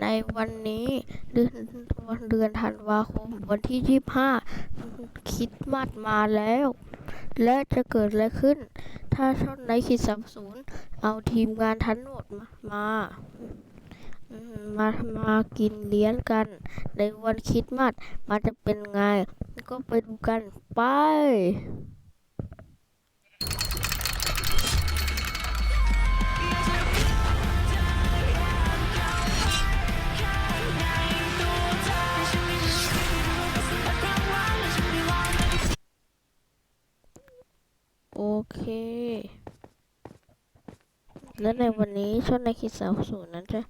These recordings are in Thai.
ในวันนี้เดือนวันเดือนธันวาคมวันที่ยี่ห้าคิดมาสมาแล้ว และจะเกิดอะไรขึ้น ถ้าช่องในขีดสามศูนย์เอาทีมงานทั้งหมดมา มามากินเลี้ยงกัน ในวันคิดมาสมันจะเป็นไง ก็ไปดูกันไป โอเค และในวันนี้ช่องในคิดสาวศูนย์นั้นจะ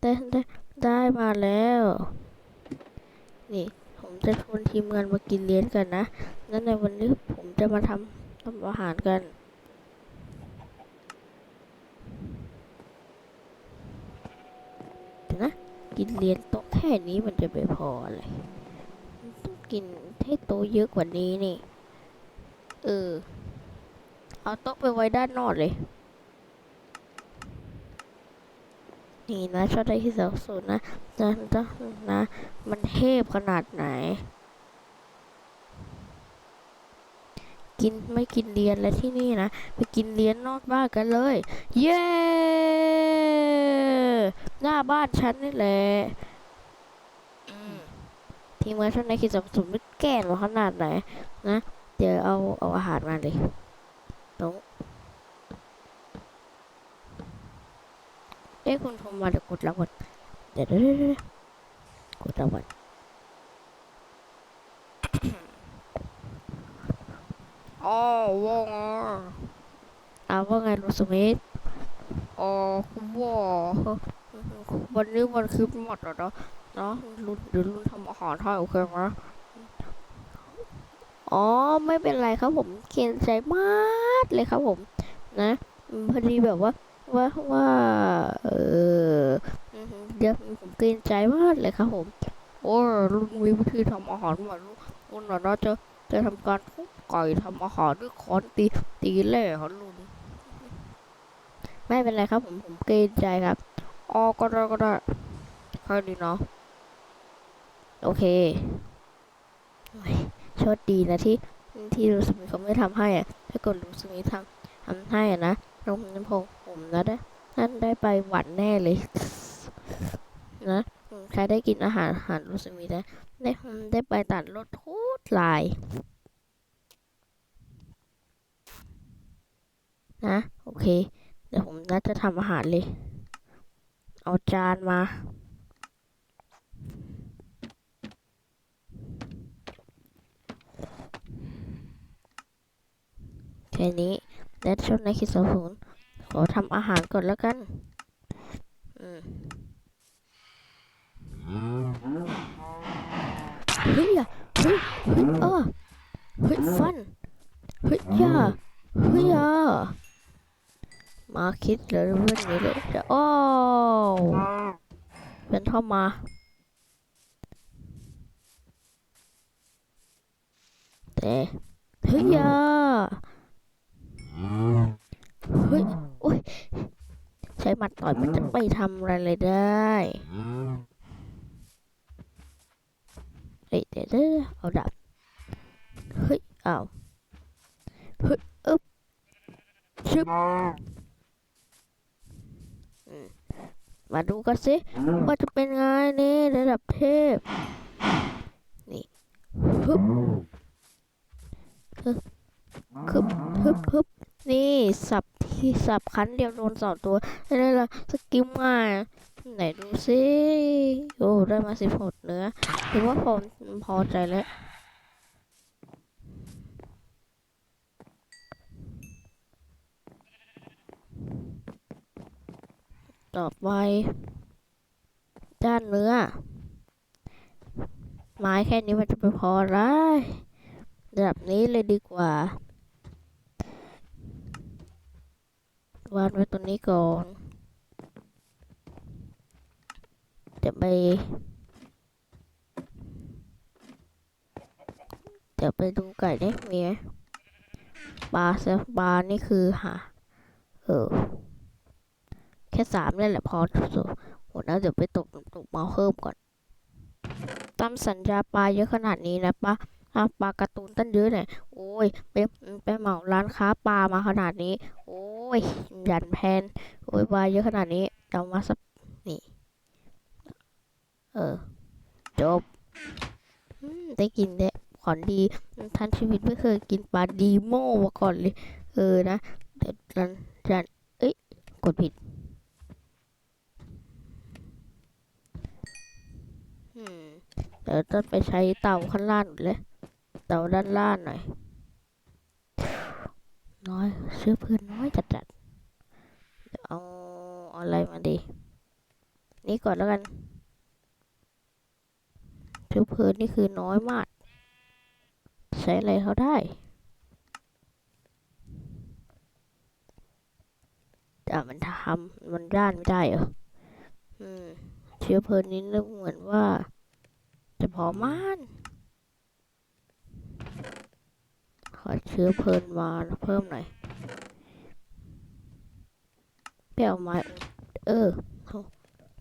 ได้ได้ได้มาแล้ว นี่ผมจะชวนทีมงานมากินเลี้ยงกันนะ และในวันนี้ผมจะมาทำทำอาหารกันนะกินเลี้ยงโต๊ะแค่นี้มันจะไม่พออะไรมันต้องกินให้โตเยอะกว่านี้นี่ เออ เอาโต๊ะไปไว้ด้านนอกเลย นี่นะชอบได้ที่สองศูนย์นะนะนะนะ มันเทพขนาดไหน กินไม่กินเรียนแล้วที่นี่นะ ไปกินเรียนนอกบ้านกันเลย เย้ หน้าบ้านฉันนี่แหละอืมทีมงานช่างในคิดสองศูนย์ไม่แก่หรอขนาดไหนนะ เดี๋ยวเอาเอาอาหารมาเลย ตรงเอ้คุณทรมาเดี๋ยวกดรางวัลเดี๋ยวเดี๋ยวเดี๋ยวเดี๋ยวกดรางวัลอ๋อว่าไงอ่าว่าไงลูกสมิธอ๋อคุณว่าวันนี้วันคริสต์มาสเหรอเนาะเนาะรุ่นเดี๋ยวรุ่นทำอาหารให้โอเคไหม อ๋อไม่เป็นไรครับผมเกรงใจมากเลยครับผมนะอืมพอดีแบบว่าว่าว่าเอออือหือเดี๋ยวผมเกรงใจมากเลยครับผมโอ้ลุงมีวิธีทำอาหารใหม่ลุงลุงน่ะน่าจะจะทำการทุบไก่ทำอาหารด้วยค้อนตีตีแหล่ครับลุงไม่เป็นไรครับผมผมเกรงใจครับอ๋อก็ได้ก็ได้แค่นี้เนาะโอเคโอ้ยโชคดีนะที่ที่ลูสมิเขาไม่ทำให้อะถ้ากดลูสมิทำทำให้อะนะลงน้ำพงผมนะได้นั่นได้ไปหวันแน่เลยนะใครได้กินอาหารอาหารรู้สึกมีได้ได้ได้ไปตัดรถทุกลายนะโอเค เดี๋ยวผมน่าจะทำอาหารเลย เอาจานมา ค่นี้และช่วงในคิดสองศูนย์ขอทำอาหารก่อนแล้วกันอืมเฮ้ยอะเฮ้ยเฮ้ยเออเฮ้ยฟันเฮ้ยยาเฮ้ยอะมาคิดเลยเรื่องนี้เลยจะโอ้เป็นท่อมาแต่เฮ้ยอะเฮ้ย โอ้ย ใช้ห มัดต่อยมันจะไม่ทำอะไรเลยได้เฮ้ยเดี๋ยวเดี๋ยวเอาดับเฮ้ยอ้าเฮ้ยอึ๊บชึบมาดูกันสิว่าจะเป็นไงนี่ระดับเทพ นี่ฮึบฮึบฮึบฮึบฮึบนี่สับ ที่สับคันเดียวโดนสองตัวได้ละสกิลง่าไหนดูสิโอ้ได้มาสิบหกเนื้อถือว่าผมพอใจแล้วต่อไป ด้านเนื้อ ไม้แค่นี้มันจะไปพอไรระดับนี้เลยดีกว่า วางไว้ตรงนี้ก่อนเดี๋ยวไปเดี๋ยวไปดูไก่ได้มีไหมปลาเซฟปลานี่คือหาเออ แค่สามนี่แหละพอสุดหมดนะเดี๋ยวไปตกตกมาเพิ่มก่อนตามสัญญาปลาเยอะขนาดนี้นะปลา อะปลาการ์ตูนตั้งเยอะเนี่ยโอ้ยไปไปเหมาร้านค้าปลามาขนาดนี้ โอ้ยยันแพนโอ้ยปลาเยอะขนาดนี้เอามาสักนี่ เออ จบอได้กินแล้ขอนดีทันชีวิตไม่เคยกินปลาดีโม่มาก่อนเลย เออนะเดี๋ยวรันรันเอ้ยกดผิดเดี๋ยวต้องไปใช้เตาข้างล่างหน่อยเลยาด้านล่างหน่อย น้อยเชื้อเพลิงน้อยจัดจัดๆเดี๋ยวเอาเอาอะไรมาดี นี่ก่อนแล้วกัน เชื้อเพลิงนี่คือน้อยมาก ใช้อะไรเขาได้ แต่มันทำมันด้านไม่ได้เหรออืมเชื้อเพลิงนี้เริ่มเหมือนว่า จะพอมาน ขอเชื้อเพลินมาเพิ่มหน่อยไปเอาไม้เออผม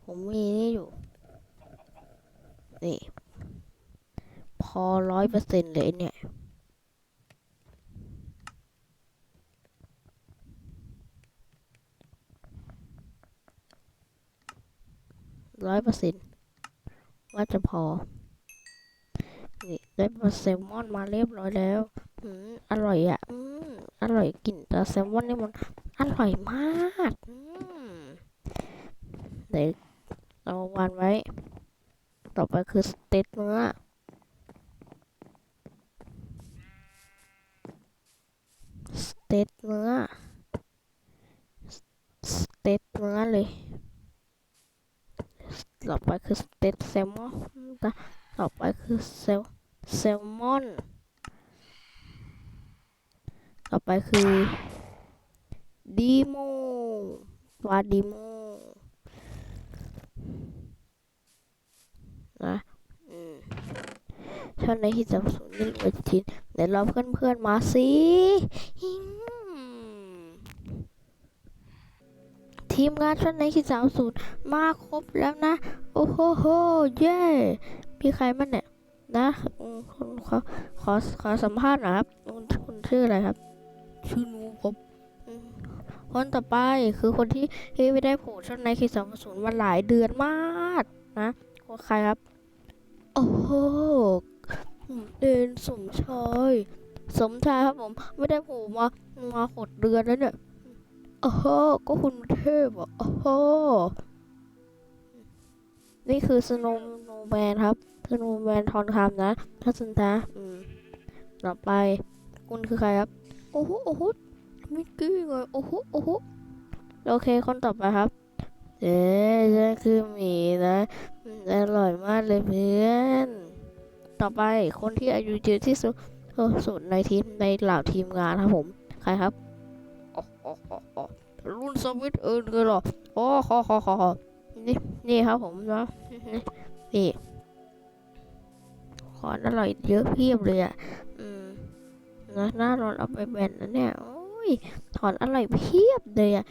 ผมมีนี่อยู่ นี่ พอร้อยเปอร์เซ็นต์เลยเนี่ย ร้อยเปอร์เซ็นต์ว่าจะพอ นี่ ได้ปลาแซลมอนมาเรียบร้อยแล้ว อืมอร่อยอะอืมอร่อยกลิ่นปลาแซลมอนนี่มันอร่อยมากอืมเดี๋ยวเอาวางไว้ ต่อไปคือสเต็กเนื้อสเต็กเนื้อสเต็กเนื้อเลย ต่อไปคือสเต็กแซลมอน ต่อไปคือเซลแซลมอน ต่อไปคือดีโมปลาดีโมนะอืมช่องในที่จำสูนนี่เลยทีเดี๋ยวเราเพื่อนๆมาสิทีมงานช่องในที่สามศูนย์มาครบแล้วนะ โอ้โหโหเย้มีใครบ้างเนี่ยนะคุณขอขอขอสัมภาษณ์นะครับคุณชื่ออะไรครับ ชื่อนูครับอืมคนต่อไปคือคนที่ที่ไม่ได้โผล่ช่องในคีสองศูนย์มาหลายเดือนมากนะคนใครครับ โอ้โหผมเดนสมชายสมชายครับผม ไม่ได้โผล่มามาหดเดือนแล้วเนี่ยโอ้โหก็คุณเทพอะโอ้โหนี่คือสโนว์โนแมนครับธนูแมนทอนคำนะทัศนตาอืมต่อไปคุณคือใครครับ โอ้โหโอ้โหมิกกี้ไงโอ้โหโอ้โหโอเคคนต่อไปครับเอ๊ะฉันคือหมีนะอืมอร่อยมากเลยเพื่อน ต่อไปคนที่อายุเยอะที่สุดเออสุดในทีมในเหล่าทีมงานครับผม ใครครับอ๋ออ๋ออ๋ออ๋อรุ่นสวิตเอิร์นเลยเหรออ๋อขอขอขอขอนี่นี่ครับผมนะนี่ ขอนอร่อยเยอะเพียบเลยอะอืม นะน่าร้อนเอาไปแบนนะเนี่ยโอ้ยถอนอร่อยเพียบเลยอะ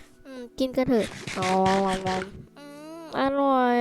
กินกันเถอะอ๋ออร่อย